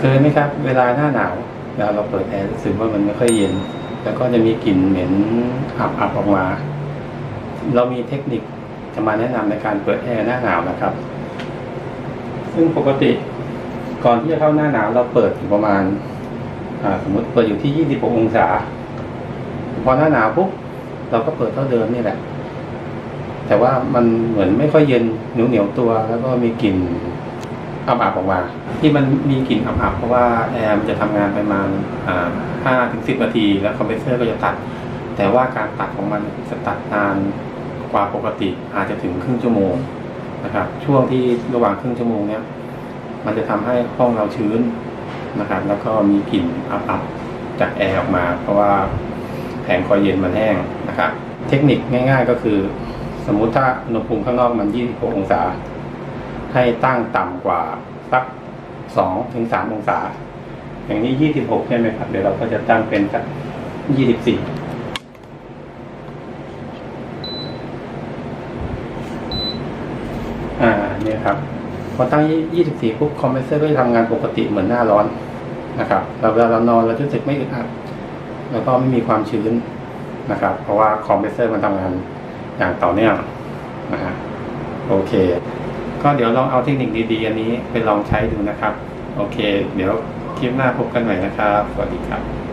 เคยไหมครับ เวลาหน้าหนาวเวลาเราเปิดแอร์รู้สึกว่ามันไม่ค่อยเย็น แล้วก็จะมีกลิ่นเหม็นอับๆออกมา เรามีเทคนิคจะมาแนะนำในการเปิดแอร์หน้าหนาวนะครับ ซึ่งปกติก่อนที่จะเข้าหน้าหนาวเราเปิดอยู่ประมาณาสมมติเปิดอยู่ที่ 26 องศา พอหน้าหนาวปุ๊บเราก็เปิดเท่าเดิมนี่แหละ แต่ว่ามันเหมือนไม่ค่อยเย็นเหนียวเหนียวตัว แล้วก็มีกลิ่น อับๆออกมาที่มันมีกลิ่นอับๆเพราะว่าแอร์มันจะทำงานประมาณห้าถึงสิบนาที แล้วคอมเพรสเซอร์ก็จะตัด แต่ว่าการตัดของมันจะตัดนานกว่าปกติอาจจะถึงครึ่งชั่วโมงนะครับ ช่วงที่ระหว่างครึ่งชั่วโมงเนี้ยมันจะทำให้ห้องเราชื้นนะครับ แล้วก็มีกลิ่นอับๆจากแอร์ออกมา เพราะว่าแผงคอยเย็นมันแห้งนะครับ เทคนิคง่าย ๆ ก็คือ สมมุติถ้าอุณหภูมิข้างนอกมัน 26 องศา ให้ตั้งต่ำกว่าสัก2ถึง3องศา อย่างนี้26ใช่ไหมครับ เดี๋ยวเราก็จะตั้งเป็นสัก24อ่าเนี่ยครับ พอตั้ง24ปุ๊บคอมเพรสเซอร์ก็จะทำงานปกติเหมือนหน้าร้อนนะครับเราเวลาเรานอนเราจะรู้สึกไม่อึดอัดแล้วก็ไม่มีความชื้นนะครับ เพราะว่าคอมเพรสเซอร์มันทำงานอย่างต่อเนื่องนะฮะโอเค ก็เดี๋ยวลองเอาเทคนิคดีๆอันนี้ไปลองใช้ดูนะครับ โอเค เดี๋ยวคลิปหน้าพบกันใหม่นะครับ สวัสดีครับ